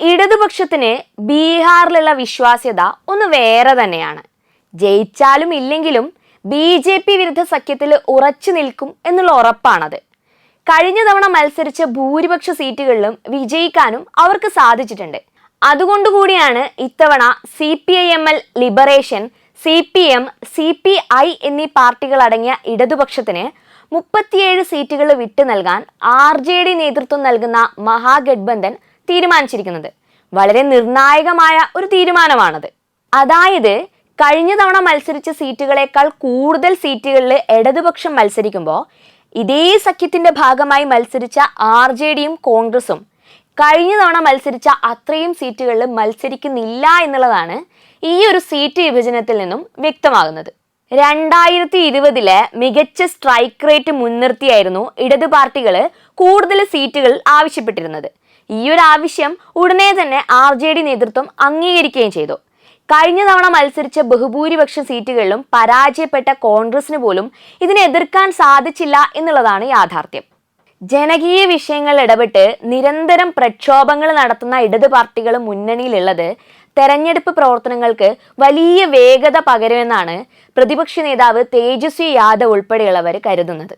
ഇടതുപക്ഷത്തിന് ബീഹാറിലുള്ള വിശ്വാസ്യത ഒന്ന് വേറെ തന്നെയാണ്. ജയിച്ചാലും ഇല്ലെങ്കിലും ബി ജെ പി വിരുദ്ധ സഖ്യത്തിൽ ഉറച്ചു നിൽക്കും എന്നുള്ള ഉറപ്പാണത്. കഴിഞ്ഞ തവണ മത്സരിച്ച ഭൂരിപക്ഷ സീറ്റുകളിലും വിജയിക്കാനും അവർക്ക് സാധിച്ചിട്ടുണ്ട്. അതുകൊണ്ടുകൂടിയാണ് ഇത്തവണ C P I M L liberation C P M C P I എന്നീ പാർട്ടികൾ അടങ്ങിയ ഇടതുപക്ഷത്തിന് മുപ്പത്തിയേഴ് സീറ്റുകൾ വിട്ടു നൽകാൻ ആർ ജെ ഡി നേതൃത്വം നൽകുന്ന മഹാഗഡ്ബന്ധൻ തീരുമാനിച്ചിരിക്കുന്നത്. വളരെ നിർണായകമായ ഒരു തീരുമാനമാണത്. അതായത് കഴിഞ്ഞ തവണ മത്സരിച്ച സീറ്റുകളേക്കാൾ കൂടുതൽ സീറ്റുകളിൽ ഇടതുപക്ഷം മത്സരിക്കുമ്പോൾ ഇതേ സഖ്യത്തിന്റെ ഭാഗമായി മത്സരിച്ച ആർ ജെ ഡിയും കോൺഗ്രസും കഴിഞ്ഞ തവണ മത്സരിച്ച അത്രയും സീറ്റുകളിൽ മത്സരിക്കുന്നില്ല എന്നുള്ളതാണ് ഈ ഒരു സീറ്റ് വിഭജനത്തിൽ നിന്നും വ്യക്തമാകുന്നത്. രണ്ടായിരത്തി ഇരുപതിലെ മികച്ച സ്ട്രൈക്ക് റേറ്റ് മുൻനിർത്തിയായിരുന്നു ഇടതു പാർട്ടികൾ കൂടുതൽ സീറ്റുകൾ ആവശ്യപ്പെട്ടിരുന്നത്. ഈ ഒരു ആവശ്യം ഉടനെ തന്നെ ആർ ജെ ഡി നേതൃത്വം അംഗീകരിക്കുകയും ചെയ്തു. കഴിഞ്ഞ തവണ മത്സരിച്ച ബഹുഭൂരിപക്ഷ സീറ്റുകളിലും പരാജയപ്പെട്ട കോൺഗ്രസിന് പോലും ഇതിനെ എതിർക്കാൻ സാധിച്ചില്ല എന്നുള്ളതാണ് യാഥാർത്ഥ്യം. ജനകീയ വിഷയങ്ങളിൽ ഇടപെട്ട് നിരന്തരം പ്രക്ഷോഭങ്ങൾ നടത്തുന്ന ഇടത് പാർട്ടികൾ മുന്നണിയിലുള്ളത് തെരഞ്ഞെടുപ്പ് പ്രവർത്തനങ്ങൾക്ക് വലിയ വേഗത പകരുമെന്നാണ് പ്രതിപക്ഷ നേതാവ് തേജസ്വി യാദവ് ഉൾപ്പെടെയുള്ളവർ കരുതുന്നത്.